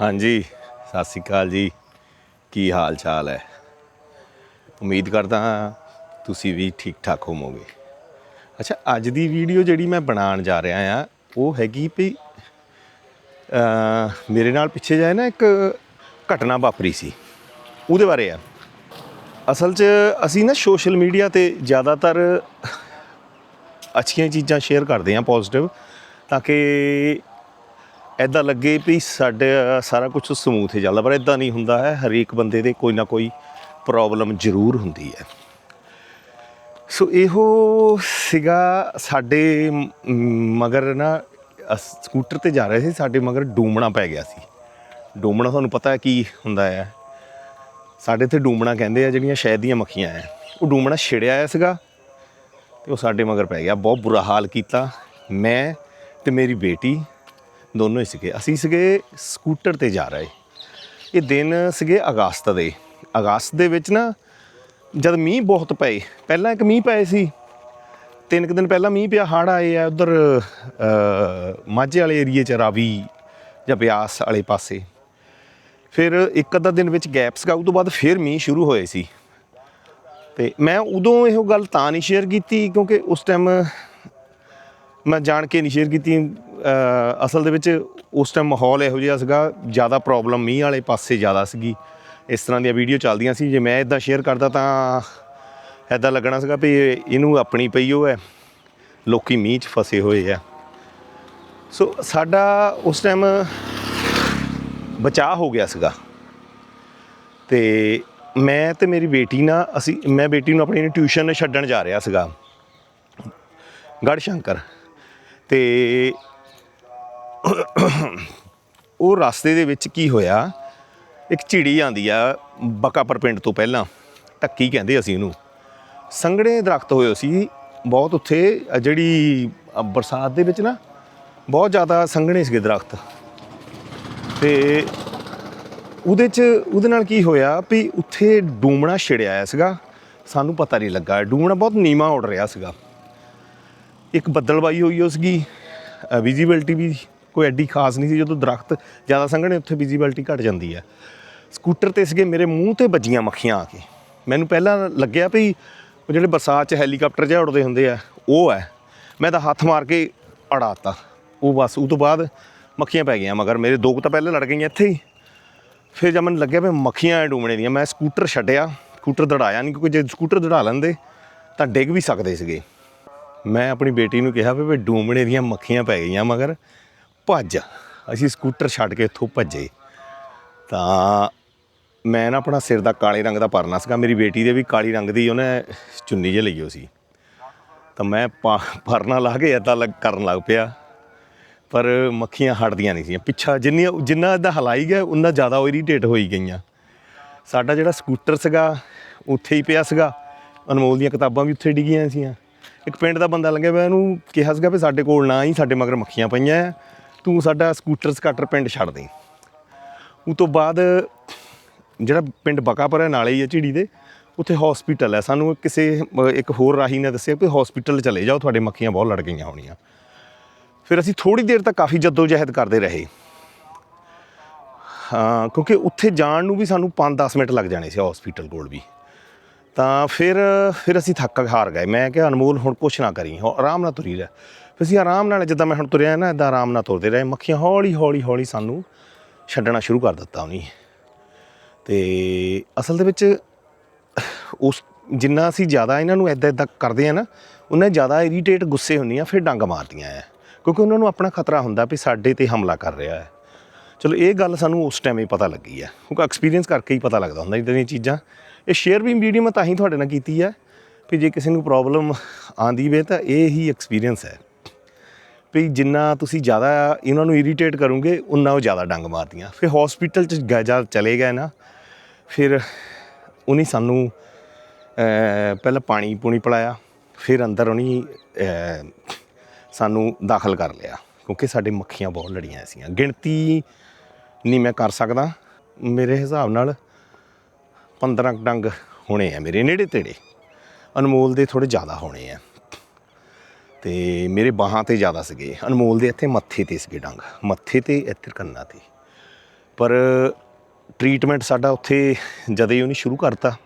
ਹਾਂਜੀ, ਸਤਿ ਸ਼੍ਰੀ ਅਕਾਲ ਜੀ। ਕੀ ਹਾਲ ਚਾਲ ਹੈ? ਉਮੀਦ ਕਰਦਾ ਹਾਂ ਤੁਸੀਂ ਵੀ ਠੀਕ ਠਾਕ ਹੋਵੋਗੇ। ਅੱਛਾ, ਅੱਜ ਦੀ ਵੀਡੀਓ ਜਿਹੜੀ ਮੈਂ ਬਣਾਉਣ ਜਾ ਰਿਹਾ ਆ ਉਹ ਹੈਗੀ ਵੀ ਮੇਰੇ ਨਾਲ ਪਿੱਛੇ ਜਾਏ ਨਾ ਇੱਕ ਘਟਨਾ ਵਾਪਰੀ ਸੀ। ਉਹਦੇ ਬਾਰੇ ਆ। ਅਸਲ 'ਚ ਅਸੀਂ ਨਾ ਸੋਸ਼ਲ ਮੀਡੀਆ ਤੇ ਜ਼ਿਆਦਾਤਰ ਅੱਛੀਆਂ ਚੀਜ਼ਾਂ ਸ਼ੇਅਰ ਕਰਦੇ ਹਾਂ ਪੋਜ਼ਿਟਿਵ ਤਾਂ ਕਿ ਐਦਾਂ ਲੱਗੇ ਵੀ ਸਾਡਾ ਸਾਰਾ ਕੁਝ ਸਮੂਥ ਹੀ ਚੱਲਦਾ, ਪਰ ਐਦਾਂ ਨਹੀਂ ਹੁੰਦਾ ਹੈ। ਹਰੇਕ ਬੰਦੇ ਦੇ ਕੋਈ ਨਾ ਕੋਈ ਪ੍ਰੋਬਲਮ ਜ਼ਰੂਰ ਹੁੰਦੀ ਹੈ। ਸੋ ਇਹੋ ਸੀਗਾ ਸਾਡੇ ਮਗਰ ਨਾ, ਅਸ- ਸਕੂਟਰ ਤੇ ਜਾ ਰਹੇ ਸੀ, ਸਾਡੇ ਮਗਰ ਡੂਮਣਾ ਪੈ ਗਿਆ ਸੀ। ਡੂਮਣਾ ਤੁਹਾਨੂੰ ਪਤਾ ਹੈ ਕੀ ਹੁੰਦਾ ਹੈ। ਸਾਡੇ ਇੱਥੇ ਡੂਮਣਾ ਕਹਿੰਦੇ ਆ, ਜਿਹੜੀਆਂ ਸ਼ਹਿਦ ਦੀਆਂ ਮੱਖੀਆਂ ਆ ਉਹ ਡੂਮਣਾ ਛਿੜਿਆ ਆਇਆ ਸੀਗਾ ਤੇ ਉਹ ਸਾਡੇ ਮਗਰ ਪੈ ਗਿਆ। ਬਹੁਤ ਬੁਰਾ ਹਾਲ ਕੀਤਾ। ਮੈਂ ਤੇ ਮੇਰੀ ਬੇਟੀ ਦੋਨੋਂ ਹੀ ਸੀਗੇ। ਅਸੀਂ ਸੀਗੇ ਸਕੂਟਰ ਤੇ ਜਾ ਰਹੇ। ਇਹ ਦਿਨ ਸੀਗੇ ਅਗਸਤ ਦੇ। ਅਗਸਤ ਦੇ ਵਿੱਚ ਨਾ ਜਦ ਮੀਂਹ ਬਹੁਤ ਪਏ, ਪਹਿਲਾਂ ਇੱਕ ਮੀਂਹ ਪਏ ਸੀ। ਤਿੰਨ ਕੁ ਦਿਨ ਪਹਿਲਾਂ ਮੀਂਹ ਪਿਆ, ਹੜ੍ਹ ਆਏ ਆ ਉਧਰ ਮਾਝੇ ਵਾਲੇ ਏਰੀਏ ਚ ਰਾਵੀ ਜਾਂ ਬਿਆਸ ਵਾਲੇ ਪਾਸੇ। ਫਿਰ ਇੱਕ ਅੱਧਾ ਦਿਨ ਵਿੱਚ ਗੈਪਸ ਸੀਗਾ ਤੋਂ ਬਾਅਦ ਫਿਰ ਮੀਂਹ ਸ਼ੁਰੂ ਹੋਏ ਸੀ। ਤੇ ਮੈਂ ਉਦੋਂ ਇਹੋ ਗੱਲ ਤਾਂ ਨਹੀਂ ਸ਼ੇਅਰ ਕੀਤੀ ਕਿਉਂਕਿ ਉਸ ਟਾਈਮ ਮੈਂ ਜਾਣ ਕੇ ਨਹੀਂ ਸ਼ੇਅਰ ਕੀਤੀ। ਅਸਲ ਦੇ ਵਿੱਚ ਉਸ ਟਾਈਮ ਮਾਹੌਲ ਇਹੋ ਜਿਹਾ ਸੀਗਾ, ਜ਼ਿਆਦਾ ਪ੍ਰੋਬਲਮ ਮੀਂਹ ਵਾਲੇ ਪਾਸੇ ਜ਼ਿਆਦਾ ਸੀਗੀ। ਇਸ ਤਰ੍ਹਾਂ ਦੀਆਂ ਵੀਡੀਓ ਚੱਲਦੀਆਂ ਸੀ। ਜੇ ਮੈਂ ਇਦਾਂ ਸ਼ੇਅਰ ਕਰਦਾ ਤਾਂ ਐਦਾਂ ਲੱਗਣਾ ਸੀਗਾ ਵੀ ਇਹਨੂੰ ਆਪਣੀ ਪਈ ਉਹ ਹੈ। ਲੋਕੀ ਮੀਂਹ 'ਚ ਫਸੇ ਹੋਏ ਆ। ਸੋ ਸਾਡਾ ਉਸ ਟਾਈਮ ਬਚਾਅ ਹੋ ਗਿਆ ਸੀਗਾ। ਤੇ ਮੈਂ ਤੇ ਮੇਰੀ ਬੇਟੀ ਨਾ, ਅਸੀਂ, ਮੈਂ ਬੇਟੀ ਨੂੰ ਆਪਣੀ ਟਿਊਸ਼ਨ ਛੱਡਣ ਜਾ ਰਿਹਾ ਸੀਗਾ। ਗੜ ਸ਼ੰਕਰ। ਤੇ ਉਹ ਰਸਤੇ ਦੇ ਵਿੱਚ ਕੀ ਹੋਇਆ? ਇੱਕ ਝਿੜੀ ਆਂਦੀ ਆ ਬਕਾਪਰ ਪਿੰਡ ਤੋਂ ਪਹਿਲਾਂ ਟੱਕੀ ਕਹਿੰਦੇ ਅਸੀਂ ਉਹਨੂੰ। ਸੰਘਣੇ ਦਰਖਤ ਹੋਏ ਸੀ, ਬਹੁਤ ਉੱਥੇ ਜਿਹੜੀ ਬਰਸਾਤ ਦੇ ਵਿੱਚ ਨਾ, ਬਹੁਤ ਜ਼ਿਆਦਾ ਸੰਘਣੇ ਸੀਗੇ ਦਰਖਤ। ਤੇ ਉਹਦੇ ਚ, ਉਹਦੇ ਨਾਲ ਕੀ ਹੋਇਆ ਵੀ ਉੱਥੇ ਡੂਮਣਾ ਛਿੜਿਆ ਆਇਆ ਸੀਗਾ। ਸਾਨੂੰ ਪਤਾ ਨਹੀਂ ਲੱਗਾ ਡੂਮਣਾ ਬਹੁਤ ਨੀਵਾ ਉੱਡ ਰਿਹਾ ਸੀਗਾ। ਇੱਕ ਬੱਦਲਬਾਈ ਹੋਈ ਹੋ ਸੀਗੀ ਵਿਜ਼ਿਬਿਲਟੀ ਵੀ ਕੋਈ ਐਡੀ ਖਾਸ ਨਹੀਂ ਸੀ ਜਦੋਂ ਦਰਖਤ ਜ਼ਿਆਦਾ ਸੰਘਣੇ, ਉੱਥੇ ਵਿਜ਼ਿਬਿਲਟੀ ਘਟ ਜਾਂਦੀ ਹੈ। ਸਕੂਟਰ ਤੇ ਸੀਗੇ ਮੇਰੇ ਮੂੰਹ ਤੇ ਵੱਜੀਆਂ ਮੱਖੀਆਂ ਆ ਕੇ। ਮੈਨੂੰ ਪਹਿਲਾਂ ਲੱਗਿਆ ਵੀ ਉਹ ਜਿਹੜੇ ਬਰਸਾਤ 'ਚ ਹੈਲੀਕਾਪਟਰ ਜਿਹਾ ਉੜਦੇ ਹੁੰਦੇ ਆ, ਉਹ ਹੈ। ਮੈਂ ਤਾਂ ਹੱਥ ਮਾਰ ਕੇ ਅੜਾਤਾ ਉਹ ਬਸ, ਉਹ ਤੋਂ ਬਾਅਦ ਮੱਖੀਆਂ ਪੈ ਗਈਆਂ ਮਗਰ। ਮੇਰੇ ਦੋ ਕੁ ਤਾਂ ਪਹਿਲਾਂ ਲੜ ਗਈਆਂ ਇੱਥੇ ਹੀ। ਫਿਰ ਜਦ ਮੈਨੂੰ ਲੱਗਿਆ ਵੀ ਮੱਖੀਆਂ ਐ ਡੂਮਣੇ ਦੀਆਂ, ਮੈਂ ਸਕੂਟਰ ਛੱਡਿਆ। ਸਕੂਟਰ ਦੜਾਇਆ ਨਹੀਂ ਕਿਉਂਕਿ ਜੇ ਸਕੂਟਰ ਦੜਾ ਲੈਂਦੇ ਤਾਂ ਡਿੱਗ ਵੀ ਸਕਦੇ ਸੀਗੇ। ਮੈਂ ਆਪਣੀ ਬੇਟੀ ਨੂੰ ਕਿਹਾ ਵੀ ਵੀ ਡੂਮਣੇ ਦੀਆਂ ਮੱਖੀਆਂ ਪੈ ਗਈਆਂ ਮਗਰ। ਭੱਜ ਅਸੀਂ ਸਕੂਟਰ ਛੱਡ ਕੇ ਇੱਥੋਂ ਭੱਜੇ। ਤਾਂ ਮੈਂ ਨਾ ਆਪਣਾ ਸਿਰ ਦਾ ਕਾਲੇ ਰੰਗ ਦਾ ਪਰਨਾ ਸੀਗਾ। ਮੇਰੀ ਬੇਟੀ ਦੇ ਵੀ ਕਾਲੀ ਰੰਗ ਦੀ ਉਹਨੇ ਚੁੰਨੀ ਜਿਹੀ ਲਈ ਹੋ ਸੀ। ਤਾਂ ਮੈਂ ਪਾ- ਪਰਨਾ ਲਾ ਕੇ ਏਦਾਂ ਲੱਗ ਕਰਨ ਲੱਗ ਪਿਆ। ਪਰ ਮੱਖੀਆਂ ਹਟਦੀਆਂ ਨਹੀਂ ਸੀਆਂ ਪਿੱਛਾ ਜਿੰਨੀਆਂ, ਜਿੰਨਾ ਇਦਾਂ ਹਲਾਈ ਗਿਆ ਉਨਾ ਜ਼ਿਆਦਾ ਉਹ ਇਰੀਟੇਟ ਹੋਈ ਗਈਆਂ। ਸਾਡਾ ਜਿਹੜਾ ਸਕੂਟਰ ਸੀਗਾ, ਉੱਥੇ ਹੀ ਪਿਆ ਸੀਗਾ। ਅਨਮੋਲ ਦੀਆਂ ਕਿਤਾਬਾਂ ਵੀ ਉੱਥੇ ਡਿੱਗੀਆਂ ਸੀਆਂ ਇੱਕ ਪਿੰਡ ਦਾ ਬੰਦਾ ਲੰਘਿਆ ਮੈਂ ਉਹਨੂੰ ਕਿਹਾ ਸੀਗਾ ਵੀ ਸਾਡੇ ਕੋਲ ਨਾ ਹੀ ਸਾਡੇ ਮਗਰ ਮੱਖੀਆਂ ਪਈਆਂ ਹੈ ਤੂੰ ਸਾਡਾ ਸਕੂਟਰ ਸਕਾਟਰ ਪਿੰਡ ਛੱਡ ਦੇ। ਉਹ ਤੋਂ ਬਾਅਦ ਜਿਹੜਾ ਪਿੰਡ ਬਕਾਪੁਰ ਹੈ, ਨਾਲੇ ਹੀ ਹੈ ਝਿੜੀ ਦੇ, ਉੱਥੇ ਹਸਪੀਟਲ ਹੈ। ਸਾਨੂੰ ਕਿਸੇ, ਇੱਕ ਹੋਰ ਰਾਹੀ ਨੇ ਦੱਸਿਆ ਕਿ ਹਸਪੀਟਲ ਚਲੇ ਜਾਓ, ਤੁਹਾਡੇ ਮੱਖੀਆਂ ਬਹੁਤ ਲੜ ਗਈਆਂ ਹੋਣੀਆਂ। ਫਿਰ ਅਸੀਂ ਥੋੜੀ ਦੇਰ ਤੱਕ ਕਾਫੀ ਜਹਿਦ ਕਰਦੇ ਰਹੇ। ਹਾਂ, ਕਿਉਂਕਿ ਉੱਥੇ ਜਾਣ ਨੂੰ ਵੀ ਸਾਨੂੰ 5-10 ਮਿੰਟ ਲੱਗ ਜਾਣੇ ਸੀ ਹਸਪੀਟਲ ਕੋਲ ਵੀ। ਤਾਂ ਫਿਰ ਫਿਰ ਅਸੀਂ ਥੱਕ ਹਾਰ ਗਏ। ਮੈਂ ਕਿਹਾ, ਅਨਮੋਲ, ਹੁਣ ਕੁਛ ਨਾ ਕਰੀ। ਹੋ- ਆਰਾਮ ਨਾਲ ਤੁਰੀ ਰਹਿ। ਫਿਰ ਅਸੀਂ ਆਰਾਮ ਨਾਲ, ਜਿੱਦਾਂ ਮੈਂ ਹੁਣ ਤੁਰਿਆ ਨਾ ਇਦਾਂ ਆਰਾਮ ਨਾਲ ਤੁਰਦੇ ਰਹੇ। ਮੱਖੀਆਂ ਹੌਲੀ ਹੌਲੀ ਹੌਲੀ ਸਾਨੂੰ ਛੱਡਣਾ ਸ਼ੁਰੂ ਕਰ ਦਿੱਤਾ ਉਹਨੇ। ਤੇ ਅਸਲ ਦੇ ਵਿੱਚ ਉਸ, ਜਿੰਨਾ ਅਸੀਂ ਜ਼ਿਆਦਾ ਇਹਨਾਂ ਨੂੰ ਇਦਾਂ ਇਦਾਂ ਕਰਦੇ ਆ ਨਾ, ਉਹਨਾਂ ਜ਼ਿਆਦਾ ਇਰੀਟੇਟ ਗੁੱਸੇ ਹੁੰਦੀਆਂ, ਫਿਰ ਡੰਗ ਮਾਰਦੀਆਂ ਆ। ਕਿਉਂਕਿ ਉਹਨਾਂ ਨੂੰ ਆਪਣਾ ਖਤਰਾ ਹੁੰਦਾ ਵੀ ਸਾਡੇ ਤੇ ਹਮਲਾ ਕਰ ਰਿਹਾ ਹੈ। ਚਲੋ, ਇਹ ਗੱਲ ਸਾਨੂੰ ਉਸ ਟਾਈਮ ਹੀ ਪਤਾ ਲੱਗੀ ਹੈ ਕਿਉਂਕਿ ਐਕਸਪੀਰੀਅੰਸ ਕਰਕੇ ਹੀ ਪਤਾ ਲੱਗਦਾ ਹੁੰਦਾ ਇਦਾਂ ਦੀਆਂ ਚੀਜ਼ਾਂ। ਇਹ ਸ਼ੇਅਰ ਵੀ ਵੀਡੀਓ ਮੈਂ ਤਾਂ ਹੀ ਤੁਹਾਡੇ ਨਾਲ ਕੀਤੀ ਹੈ ਵੀ ਜੇ ਕਿਸੇ ਨੂੰ ਪ੍ਰੋਬਲਮ ਆਂਦੀ ਵੇ ਤਾਂ ਇਹ ਹੀ ਐਕਸਪੀਰੀਅੰਸ ਹੈ। ਵੀ ਜਿੰਨਾ ਤੁਸੀਂ ਜ਼ਿਆਦਾ ਇਹਨਾਂ ਨੂੰ ਇਰੀਟੇਟ ਕਰੋਗੇ, ਉਨਾ ਉਹ ਜ਼ਿਆਦਾ ਡੰਗ ਮਾਰਦੀਆਂ। ਫਿਰ ਹਸਪੀਟਲ ਚ ਗ- ਚਲੇ ਗਏ ਨਾ, ਫਿਰ ਉਹਨੇ ਸਾਨੂੰ ਪਹਿਲਾਂ ਪਾਣੀ ਪੂਣੀ ਪਿਲਾਇਆ, ਫਿਰ ਅੰਦਰ ਉਹਨੇ ਸਾਨੂੰ ਦਾਖਲ ਕਰ ਲਿਆ। ਕਿਉਂਕਿ ਸਾਡੇ ਮੱਖੀਆਂ ਬਹੁਤ ਲੜੀਆਂ ਸੀਆਂ ਗਿਣਤੀ ਨਹੀਂ ਮੈਂ ਕਰ ਸਕਦਾ। ਮੇਰੇ ਹਿਸਾਬ ਨਾਲ 15 ਕੁ ਡੰਗ ਹੋਣੇ ਆ ਮੇਰੇ ਨੇੜੇ ਤੇੜੇ। ਅਨਮੋਲ ਦੇ ਥੋੜੇ ਜ਼ਿਆਦਾ ਹੋਣੇ ਆ। ਤੇ ਮੇਰੇ ਬਾਹਾਂ ਤੇ ਜ਼ਿਆਦਾ ਸੀਗੇ। ਅਨਮੋਲ ਦੇ ਇੱਥੇ ਮੱਥੇ ਤੇ ਸੀਗੇ ਡੰਗ। ਮੱਥੇ ਤੇ ਇੱਥੇ ਕੰਨਾਂ ਤੇ। ਪਰ ਟ੍ਰੀਟਮੈਂਟ ਸਾਡਾ ਉੱਥੇ ਜਦ ਹੀ ਉਹਨੇ ਸ਼ੁਰੂ ਕਰਤਾ।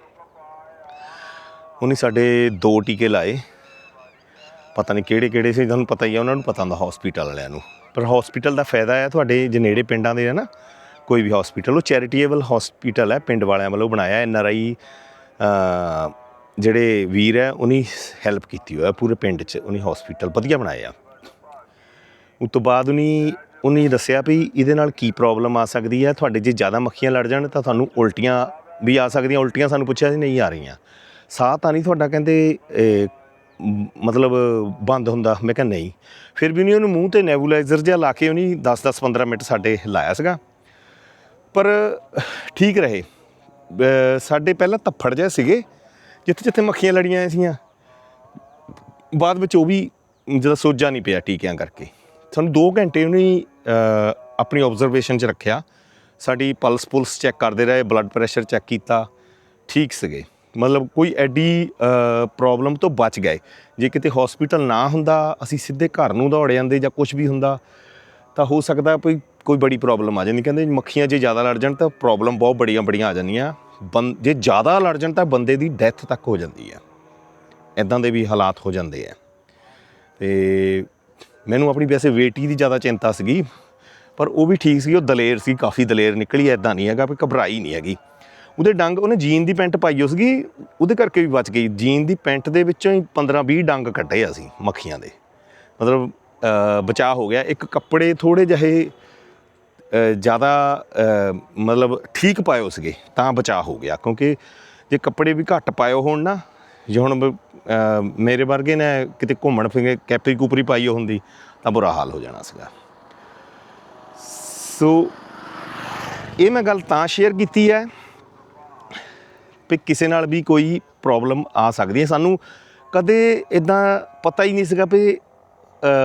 ਉਹਨੇ ਸਾਡੇ ਦੋ ਟੀਕੇ ਲਾਏ। ਪਤਾ ਨਹੀਂ ਕਿਹੜੇ ਕਿਹੜੇ ਸੀ, ਤੁਹਾਨੂੰ ਪਤਾ ਹੀ ਆ, ਉਹਨਾਂ ਨੂੰ ਪਤਾ ਹੁੰਦਾ ਹਸਪੀਟਲ ਵਾਲਿਆਂ ਨੂੰ। ਪਰ ਹਸਪੀਟਲ ਦਾ ਫਾਇਦਾ ਹੈ ਤੁਹਾਡੇ ਜੇ ਨੇੜੇ ਪਿੰਡਾਂ ਦੇ ਹੈ ਨਾ ਕੋਈ ਵੀ ਹਸਪੀਟਲ ਉਹ ਚੈਰੀਟੇਬਲ ਹਸਪੀਟਲ ਹੈ, ਪਿੰਡ ਵਾਲਿਆਂ ਵੱਲੋਂ ਬਣਾਇਆ ਐਨ ਆਰ ਆਈ ਜਿਹੜੇ ਵੀਰ ਹੈ, ਉਹਨੀ ਹੈਲਪ ਕੀਤੀ ਹੋਇਆ, ਪੂਰੇ ਪਿੰਡ 'ਚ ਉਹਨੇ ਹਸਪੀਟਲ ਵਧੀਆ ਬਣਾਇਆ। ਉਸ ਤੋਂ ਬਾਅਦ ਉਹਨੇ ਉਹਨੇ ਦੱਸਿਆ ਵੀ ਇਹਦੇ ਨਾਲ ਕੀ ਪ੍ਰੋਬਲਮ ਆ ਸਕਦੀ ਹੈ, ਤੁਹਾਡੇ ਜੇ ਜ਼ਿਆਦਾ ਮੱਖੀਆਂ ਲੜ ਜਾਣ, ਤਾਂ ਤੁਹਾਨੂੰ ਉਲਟੀਆਂ ਵੀ ਆ ਸਕਦੀਆਂ, ਉਲਟੀਆਂ ਸਾਨੂੰ ਪੁੱਛਿਆ ਸੀ, ਨਹੀਂ ਆ ਰਹੀਆਂ। ਸਾਹ ਤਾਂ ਨਹੀਂ ਤੁਹਾਡਾ ਕਹਿੰਦੇ ਮਤਲਬ ਬੰਦ ਹੁੰਦਾ, ਮੈਂ ਕਿਹਾ ਨਹੀਂ। ਫਿਰ ਵੀ ਉਹਨੇ ਉਹਨੂੰ ਮੂੰਹ ਤੇ ਨੈਬੂਲਾਈਜ਼ਰ ਜਿਹਾ ਲਾ ਕੇ ਉਹਨੇ 10-10 15 ਮਿੰਟ ਸਾਡੇ ਲਾਇਆ ਸੀਗਾ। ਪਰ ਠੀਕ ਰਹੇ। ਸਾਡੇ ਪਹਿਲਾਂ ਧੱਫੜ ਜਿਹੇ ਸੀਗੇ, ਜਿੱਥੇ ਜਿੱਥੇ ਮੱਖੀਆਂ ਲੜੀਆਂ ਸੀਆਂ ਬਾਅਦ ਵਿੱਚ ਉਹ ਵੀ ਜਦੋਂ ਸੋਜਾ ਨਹੀਂ ਪਿਆ ਟੀਕਿਆਂ ਕਰਕੇ। ਸਾਨੂੰ 2 ਘੰਟੇ ਉਹਨੇ ਆਪਣੀ ਆਬਜ਼ਰਵੇਸ਼ਨ 'ਚ ਰੱਖਿਆ। ਸਾਡੀ ਪਲਸ ਪੁਲਸ ਚੈੱਕ ਕਰਦੇ ਰਹੇ ਬਲੱਡ ਪ੍ਰੈਸ਼ਰ ਚੈੱਕ ਕੀਤਾ। ਠੀਕ ਸੀਗੇ। ਮਤਲਬ ਕੋਈ ਐਡੀ ਪ੍ਰੋਬਲਮ ਤੋਂ ਬਚ ਗਏ। ਜੇ ਕਿਤੇ ਹਸਪੀਟਲ ਨਾ ਹੁੰਦਾ, ਅਸੀਂ ਸਿੱਧੇ ਘਰ ਨੂੰ ਦੌੜ ਜਾਂਦੇ ਜਾਂ ਕੁਝ ਵੀ ਹੁੰਦਾ, ਤਾਂ ਹੋ ਸਕਦਾ ਕੋਈ ਕੋਈ ਬੜੀ ਪ੍ਰੋਬਲਮ ਆ ਜਾਂਦੀ। ਕਹਿੰਦੇ ਮੱਖੀਆਂ ਜੇ ਜ਼ਿਆਦਾ ਲੜ ਜਾਣ ਤਾਂ ਪ੍ਰੋਬਲਮ ਬਹੁਤ ਬੜੀਆਂ ਬੜੀਆਂ ਆ ਜਾਂਦੀਆਂ। ਬੰ, ਜੇ ਜ਼ਿਆਦਾ ਲੜ ਜਾਣ ਤਾਂ ਬੰਦੇ ਦੀ ਡੈਥ ਤੱਕ ਹੋ ਜਾਂਦੀ ਆ। ਇਦਾਂ ਦੇ ਵੀ ਹਾਲਾਤ ਹੋ ਜਾਂਦੇ ਆ। ਤੇ ਮੈਨੂੰ ਆਪਣੀ ਵੈਸੇ ਵੇਟੀ ਦੀ ਜ਼ਿਆਦਾ ਚਿੰਤਾ ਸੀਗੀ, ਪਰ ਉਹ ਵੀ ਠੀਕ ਸੀ, ਉਹ ਦਲੇਰ ਸੀ, ਕਾਫੀ ਦਲੇਰ ਨਿਕਲੀ ਐਦਾਂ ਨਹੀਂ ਹੈਗਾ, ਵੀ ਘਬਰਾਈ ਨਹੀਂ ਹੈਗੀ। ਉਹਦੇ ਡੰਗ, ਉਹਨੇ ਜੀਨ ਦੀ ਪੈਂਟ ਪਾਈ ਹੋ ਸੀਗੀ, ਉਹਦੇ ਕਰਕੇ ਵੀ ਬਚ ਗਈ। ਜੀਨ ਦੀ ਪੈਂਟ ਦੇ ਵਿੱਚੋਂ ਹੀ 15 20 ਡੰਗ ਕੱਢੇ ਸੀ ਮੱਖੀਆਂ ਦੇ। ਮਤਲਬ ਬਚਾਅ ਹੋ ਗਿਆ। ਇੱਕ ਕੱਪੜੇ ਥੋੜੇ ਜਿਹੇ ਜ਼ਿਆਦਾ ਮਤਲਬ ਠੀਕ ਪਾਇਓ ਸੀਗੇ, ਤਾਂ ਬਚਾਅ ਹੋ ਗਿਆ। ਕਿਉਂਕਿ ਜੇ ਕੱਪੜੇ ਵੀ ਘੱਟ ਪਾਇਓ ਹੋਣ ਨਾ, ਜੇ ਹੁਣ ਮੇਰੇ ਵਰਗੇ ਨੇ ਕਿਤੇ ਘੁੰਮਣ ਫਿਰੇ ਕੈਪਰੀ ਕੂਪਰੀ ਪਾਈ ਹੁੰਦੀ, ਤਾਂ ਬੁਰਾ ਹਾਲ ਹੋ ਜਾਣਾ ਸੀਗਾ। ਸੋ, ਇਹ ਮੈਂ ਗੱਲ ਤਾਂ ਸ਼ੇਅਰ ਕੀਤੀ ਹੈ ਵੀ ਕਿਸੇ ਨਾਲ ਵੀ ਕੋਈ ਪ੍ਰੋਬਲਮ ਆ ਸਕਦੀ ਹੈ। ਸਾਨੂੰ ਕਦੇ ਇਦਾਂ ਪਤਾ ਹੀ ਨਹੀਂ ਸੀਗਾ ਵੀ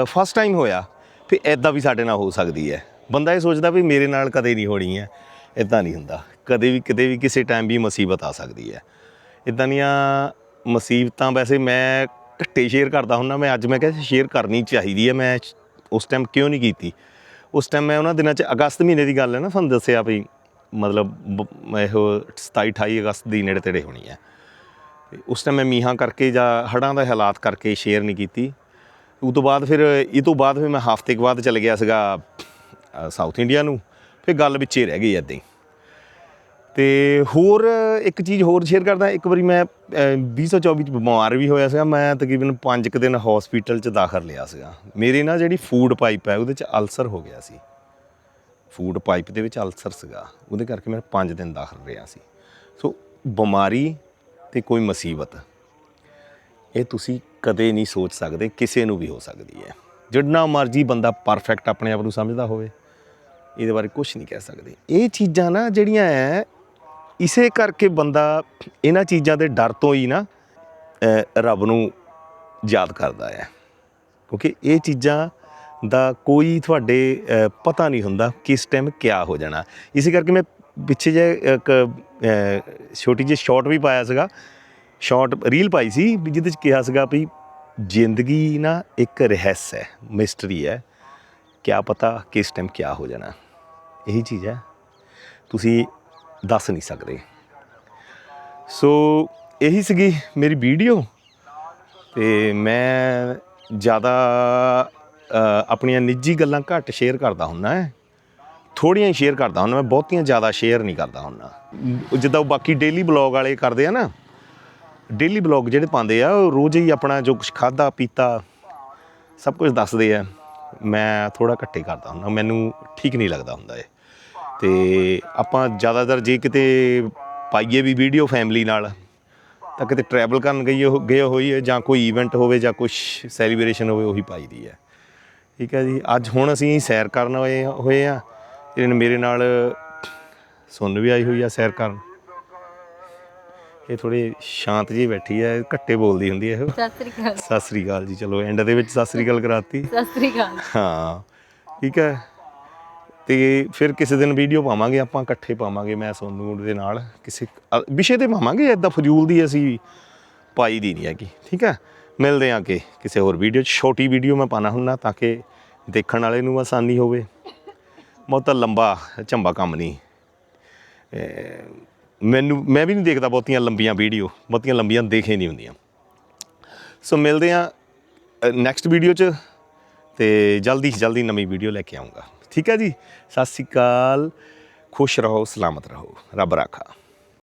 ਫਸਟ ਟਾਈਮ ਹੋਇਆ ਵੀ ਐਦਾਂ ਵੀ ਸਾਡੇ ਨਾਲ ਹੋ ਸਕਦੀ ਹੈ। ਬੰਦਾ ਇਹ ਸੋਚਦਾ ਵੀ ਮੇਰੇ ਨਾਲ ਕਦੇ ਨਹੀਂ ਹੋਣੀ ਹੈ ਇਦਾਂ ਨਹੀਂ ਹੁੰਦਾ। ਕਦੇ ਵੀ ਕਿਤੇ ਵੀ ਕਿਸੇ ਟਾਈਮ ਵੀ ਮੁਸੀਬਤ ਆ ਸਕਦੀ ਹੈ। ਇਦਾਂ ਦੀਆਂ ਮੁਸੀਬਤਾਂ ਵੈਸੇ ਮੈਂ ਘੱਟੇ ਸ਼ੇਅਰ ਕਰਦਾ ਹੁੰਦਾ, ਮੈਂ ਅੱਜ ਮੈਂ ਕਿਹਾ ਸ਼ੇਅਰ ਕਰਨੀ ਚਾਹੀਦੀ ਹੈ, ਮੈਂ ਉਸ ਟਾਈਮ ਕਿਉਂ ਨਹੀਂ ਕੀਤੀ? ਉਸ ਟਾਈਮ ਮੈਂ ਉਹਨਾਂ ਦਿਨਾਂ 'ਚ ਅਗਸਤ ਮਹੀਨੇ ਦੀ ਗੱਲ ਹੈ ਨਾ, ਤੁਹਾਨੂੰ ਦੱਸਿਆ ਵੀ ਮਤਲਬ ਬ- ਇਹੋ 27 28 ਅਗਸਤ ਦੀ ਨੇੜੇ ਤੇੜੇ ਹੋਣੀ ਹੈ। ਉਸ ਟਾਈਮ ਮੈਂ ਮੀਹਾਂ ਕਰਕੇ ਜਾਂ ਹੜ੍ਹਾਂ ਦਾ ਹਾਲਾਤ ਕਰਕੇ ਸ਼ੇਅਰ ਨਹੀਂ ਕੀਤੀ। ਉਹ ਤੋਂ ਬਾਅਦ ਫਿਰ, ਇਹ ਤੋਂ ਬਾਅਦ ਫਿਰ ਮੈਂ ਹਫ਼ਤੇ ਕੁ ਬਾਅਦ ਚਲੇ ਗਿਆ ਸੀਗਾ ਸਾਊਥ ਇੰਡੀਆ ਨੂੰ ਫਿਰ ਗੱਲ ਵਿੱਚੇ ਰਹਿ ਗਈ ਐਦਾਂ ਹੀ। ਤੇ ਹੋਰ ਇੱਕ ਚੀਜ਼ ਹੋਰ ਸ਼ੇਅਰ ਕਰਦਾ ਇੱਕ ਵਾਰੀ ਮੈਂ ਅ, 2024 ਚ ਬਿਮਾਰ ਵੀ ਹੋਇਆ ਸੀਗਾ ਮੈਂ ਤਕਰੀਬਨ 5 ਕੁ ਦਿਨ ਹਸਪੀਟਲ ਚ ਦਾਖਲ ਲਿਆ ਸੀਗਾ। ਮੇਰੇ ਨਾ ਜਿਹੜੀ ਫੂਡ ਪਾਈਪ ਹੈ ਉਹਦੇ ਚ ਅਲਸਰ ਹੋ ਗਿਆ ਸੀ। ਫੂਡ ਪਾਈਪ ਦੇ ਵਿੱਚ ਅਲਸਰ ਸੀਗਾ ਉਹਦੇ ਕਰਕੇ ਮੈਂ 5 ਦਿਨ ਦਾਖਲ ਰਿਹਾ ਸੀ। ਸੋ ਬਿਮਾਰੀ ਤੇ ਕੋਈ ਮੁਸੀਬਤ ਇਹ ਤੁਸੀਂ ਕਦੇ ਨਹੀਂ ਸੋਚ ਸਕਦੇ ਕਿਸੇ ਨੂੰ ਵੀ ਹੋ ਸਕਦੀ ਹੈ। ਜਿੰਨਾ ਮਰਜ਼ੀ ਬੰਦਾ ਪਰਫੈਕਟ ਆਪਣੇ ਆਪ ਨੂੰ ਸਮਝਦਾ ਹੋਵੇ। ਇਹਦੇ ਬਾਰੇ ਕੁਝ ਨਹੀਂ ਕਹਿ ਸਕਦੇ। ਇਹ ਚੀਜ਼ਾਂ ਨਾ ਜਿਹੜੀਆਂ ਐ, ਇਸੇ ਕਰਕੇ ਬੰਦਾ ਇਹਨਾਂ ਚੀਜ਼ਾਂ ਦੇ ਡਰ ਤੋਂ ਹੀ ਨਾ ਰੱਬ ਨੂੰ ਯਾਦ ਕਰਦਾ ਹੈ ਕਿਉਂਕਿ ਇਹ ਚੀਜ਼ਾਂ ਦਾ ਕੋਈ ਤੁਹਾਡੇ ਪਤਾ ਨਹੀਂ ਹੁੰਦਾ ਕਿਸ ਟਾਈਮ ਕਿਆ ਹੋ ਜਾਣਾ। ਇਸੇ ਕਰਕੇ ਮੈਂ ਪਿੱਛੇ ਜੇ ਇੱਕ ਛੋਟੀ ਜਿਹੀ ਸ਼ਾਰਟ ਵੀ ਪਾਇਆ ਸੀਗਾ। ਸ਼ਾਰਟ ਰੀਲ ਪਾਈ ਸੀ ਵੀ ਜਿਹਦੇ ਚ ਕਿਹਾ ਸੀਗਾ ਵੀ ਜ਼ਿੰਦਗੀ ਨਾ ਇੱਕ ਰਹੱਸ ਹੈ ਮਿਸਟਰੀ ਹੈ ਕਿਆ ਪਤਾ ਕਿਸ ਟਾਈਮ ਕਿਆ ਹੋ ਜਾਣਾ। ਇਹੀ ਚੀਜ਼ ਹੈ। ਤੁਸੀਂ ਦੱਸ ਨਹੀਂ ਸਕਦੇ। ਸੋ ਇਹੀ ਸੀਗੀ ਮੇਰੀ ਵੀਡੀਓ। ਤੇ ਮੈਂ ਜ਼ਿਆਦਾ ਆਪਣੀਆਂ ਨਿੱਜੀ ਗੱਲਾਂ ਘੱਟ ਸ਼ੇਅਰ ਕਰਦਾ ਹੁੰਦਾ ਹੈ। ਥੋੜੀਆਂ ਹੀ ਸ਼ੇਅਰ ਕਰਦਾ ਹੁੰਦਾ। ਮੈਂ ਬਹੁਤੀਆਂ ਜ਼ਿਆਦਾ ਸ਼ੇਅਰ ਨਹੀਂ ਕਰਦਾ ਹੁੰਦਾ। ਜਿੱਦਾਂ ਉਹ ਬਾਕੀ ਡੇਲੀ ਬਲੌਗ ਵਾਲੇ ਕਰਦੇ ਆ ਨਾ। ਡੇਲੀ ਬਲੌਗ ਜਿਹੜੇ ਪਾਉਂਦੇ ਆ, ਉਹ ਰੋਜ਼ ਹੀ ਆਪਣਾ ਜੋ ਕੁਝ ਖਾਦਾ ਪੀਤਾ, ਸਭ ਕੁਝ ਦੱਸਦੇ ਆ। ਮੈਂ ਥੋੜਾ ਘੱਟੇ ਕਰਦਾ ਹੁੰਦਾ। ਮੈਨੂੰ ਠੀਕ ਨਹੀਂ ਲੱਗਦਾ ਹੁੰਦਾ ਇਹ। ਤੇ ਆਪਾਂ ਜ਼ਿਆਦਾਤਰ ਜੇ ਕਿਤੇ ਪਾਈਏ ਵੀ ਵੀਡੀਓ ਫੈਮਿਲੀ ਨਾਲ ਤਾਂ ਕਿਤੇ ਟਰੈਵਲ ਕਰਨ ਗਈ ਹੋ- ਗਏ ਹੋਈ ਹੈ ਜਾਂ ਕੋਈ ਇਵੈਂਟ ਹੋਵੇ ਜਾਂ ਕੁਝ ਸੈਲੀਬ੍ਰੇਸ਼ਨ ਹੋਵੇ ਉਹੀ ਪਾਈਦੀ ਹੈ। ਠੀਕ ਹੈ ਜੀ ਅੱਜ ਹੁਣ ਅਸੀਂ ਸੈਰ ਕਰਨ ਹੋਏ ਹੋਏ ਆ ਇਹਨੇ ਮੇਰੇ ਨਾਲ ਸੁਣ ਵੀ ਆਈ ਹੋਈ ਆ ਸੈਰ ਕਰਨ। ਇਹ ਥੋੜੀ ਸ਼ਾਂਤ ਜੀ ਬੈਠੀ ਹੈ ਘੱਟੇ ਬੋਲਦੀ ਹੁੰਦੀ ਹੈ ਇਹ ਸਤਿ ਸ੍ਰੀ ਅਕਾਲ। ਸਤਿ ਸ੍ਰੀ ਅਕਾਲ ਜੀ ਚਲੋ ਐਂਡ ਦੇ ਵਿੱਚ ਸਤਿ ਸ੍ਰੀ ਅਕਾਲ ਕਰਾਤੀ। ਸਤਿ ਸ੍ਰੀ ਅਕਾਲ। ਹਾਂ ਠੀਕ ਹੈ। ਤੇ ਫਿਰ ਕਿਸੇ ਦਿਨ ਵੀਡੀਓ ਪਾਵਾਂਗੇ, ਆਪਾਂ ਇਕੱਠੇ ਪਾਵਾਂਗੇ ਮੈਂ ਸੋਨੂ ਦੇ ਨਾਲ, ਕਿਸੇ ਵਿਸ਼ੇ ਤੇ ਪਾਵਾਂਗੇ ਐਦਾਂ ਫਜ਼ੂਲ ਦੀ ਅਸੀਂ ਪਾਈ ਦੀ ਨਹੀਂ ਹੈਗੀ, ਠੀਕ ਹੈ? ਮਿਲਦੇ ਆਂ ਕਿ ਕਿਸੇ ਹੋਰ ਵੀਡੀਓ 'ਚ। ਛੋਟੀ ਵੀਡੀਓ ਮੈਂ ਪਾਣਾ ਹੁੰਨਾ ਤਾਂ ਕਿ ਦੇਖਣ ਵਾਲੇ ਨੂੰ ਆਸਾਨੀ ਹੋਵੇ। ਬਹੁਤਾ ਲੰਬਾ, ਚੰਬਾ ਕੰਮ ਨਹੀਂ। ਮੈਨੂੰ, ਮੈਂ ਵੀ ਨਹੀਂ ਦੇਖਦਾ ਬਹੁਤੀਆਂ ਲੰਬੀਆਂ ਵੀਡੀਓ ਬਹੁਤੀਆਂ ਲੰਬੀਆਂ ਦੇਖੇ ਨਹੀਂ ਹੁੰਦੀਆਂ। ਸੋ ਮਿਲਦੇ ਆਂ ਨੈਕਸਟ ਵੀਡੀਓ 'ਚ ਤੇ ਜਲਦੀ ਜਲਦੀ ਨਵੀਂ ਵੀਡੀਓ ਲੈ ਕੇ ਆਉਂਗਾ ਠੀਕ ਹੈ ਜੀ? ਸਤਿ ਸ਼੍ਰੀ ਅਕਾਲ। ਖੁਸ਼ ਰਹੋ ਸਲਾਮਤ ਰਹੋ। ਰੱਬ ਰਾਖਾ।